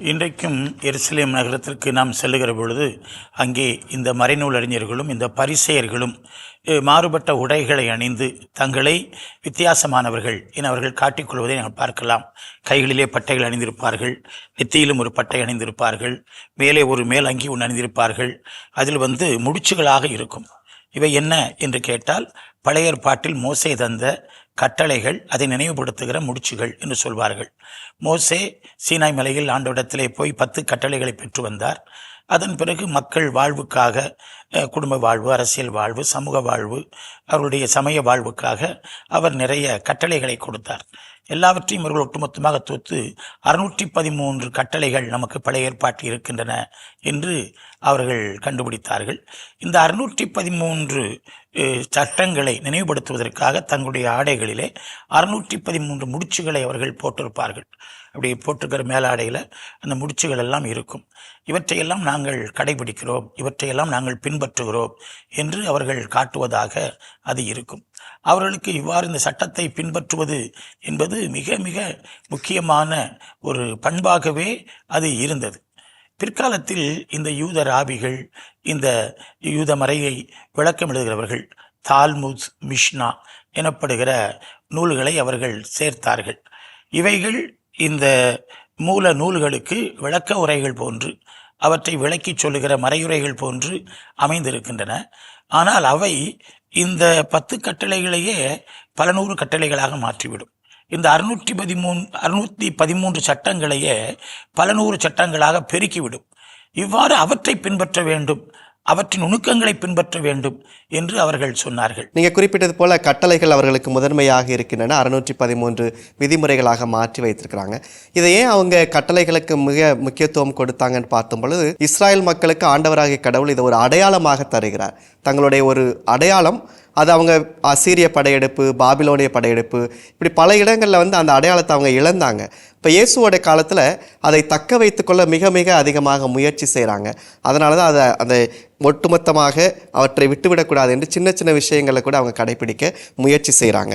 இன்றைக்கும் எருசலேம் நகரத்திற்கு நாம் செல்லுகிற பொழுது அங்கே இந்த மறைநூல் அறிஞர்களும் இந்த பரிசெயர்களும் மாறுபட்ட உடைகளை அணிந்து தங்களை வித்தியாசமானவர்கள் என அவர்கள் காட்டிக்கொள்வதை நாம் பார்க்கலாம். கைகளிலே பட்டைகள் அணிந்திருப்பார்கள் நெத்தியிலும் ஒரு பட்டை அணிந்திருப்பார்கள் மேலே ஒரு மேல் அங்கி ஒன்று அணிந்திருப்பார்கள். அதில் வந்து முடிச்சுகளாக இருக்கும். இவை என்ன என்று கேட்டால் பழைய ஏற்பாட்டில் மோசை தந்த கட்டளைகள் அதை நினைவுபடுத்துகிற முடிச்சுகள் என்று சொல்வார்கள். மோசே சீனாய் மலையில் ஆண்டவிடத்திலே போய் பத்து கட்டளைகளை பெற்று வந்தார். அதன் பிறகு மக்கள் வாழ்வுக்காக குடும்ப வாழ்வு அரசியல் வாழ்வு சமூக வாழ்வு அவருடைய சமய வாழ்வுக்காக அவர் நிறைய கட்டளைகளை கொடுத்தார். எல்லாவற்றையும் அவர்கள் ஒட்டுமொத்தமாக தொத்து அறுநூற்றி பதிமூன்று கட்டளைகள் நமக்கு பழைய ஏற்பாட்டில் இருக்கின்றன என்று அவர்கள் கண்டுபிடித்தார்கள். இந்த அறுநூற்றி பதிமூன்று சட்டங்களை நினைவுபடுத்துவதற்காக தங்களுடைய ஆடைகளிலே அறுநூற்றி பதிமூன்று முடிச்சுகளை அவர்கள் போட்டிருப்பார்கள். அப்படி போட்டிருக்கிற மேலாடையில் அந்த முடிச்சுகள் எல்லாம் இருக்கும். இவற்றையெல்லாம் நாங்கள் கடைபிடிக்கிறோம் இவற்றையெல்லாம் நாங்கள் பின்பற்றுகிறோம் என்று அவர்கள் காட்டுவதாக அது இருக்கும். அவர்களுக்கு இவ்வாறு இந்த சட்டத்தை பின்பற்றுவது என்பது மிக மிக முக்கியமான ஒரு பண்பாகவே அது இருந்தது. பிற்காலத்தில் இந்த யூத ராபிகள் இந்த யூத மறையை விளக்கம் எழுதுகிறவர்கள் தால்முத் மிஷ்னா எனப்படுகிற நூல்களை அவர்கள் சேர்த்தார்கள். இவைகள் இந்த மூல நூல்களுக்கு விளக்க உரைகள் போன்று அவற்றை விளக்கிச் சொல்லுகிற மறையுரைகள் போன்று அமைந்திருக்கின்றன. ஆனால் அவை இந்த பத்து கட்டளைகளையே பல நூறு கட்டளைகளாக மாற்றிவிடும். இந்த அறுநூற்றி பதிமூணு அறுநூற்றி பதிமூன்று சட்டங்களையே பல நூறு சட்டங்களாக பெருக்கிவிடும். இவ்வாறு அவற்றை பின்பற்ற வேண்டும். அவற்றின் நுணுக்கங்களை பின்பற்ற வேண்டும் என்று அவர்கள் சொன்னார்கள். நீங்க குறிப்பிட்டது போல கட்டளைகள் அவர்களுக்கு முதன்மையாக இருக்கின்றன. அறுநூற்றி பதிமூன்று விதிமுறைகளாக மாற்றி வைத்திருக்கிறாங்க. இதை ஏன் அவங்க கட்டளைகளுக்கு மிக முக்கியத்துவம் கொடுத்தாங்கன்னு பார்க்கும் பொழுது இஸ்ராயல் மக்களுக்கு ஆண்டவராகிய கடவுள் இதை ஒரு அடையாளமாக தருகிறார். தங்களுடைய ஒரு அடையாளம் அது அவங்க அசீரிய படையெடுப்பு பாபிலோனிய படையெடுப்பு இப்படி பல இடங்களில் வந்து அந்த அடையாளத்தை அவங்க இழந்தாங்க. இப்போ இயேசுவோட காலத்தில் அதை தக்க வைத்துக்கொள்ள மிக மிக அதிகமாக முயற்சி செய்கிறாங்க அதனால தான் அதை அந்த ஒட்டுமொத்தமாக அவற்றை விட்டுவிடக்கூடாது என்று சின்ன சின்ன விஷயங்களை கூட அவங்க கடைபிடிக்க முயற்சி செய்கிறாங்க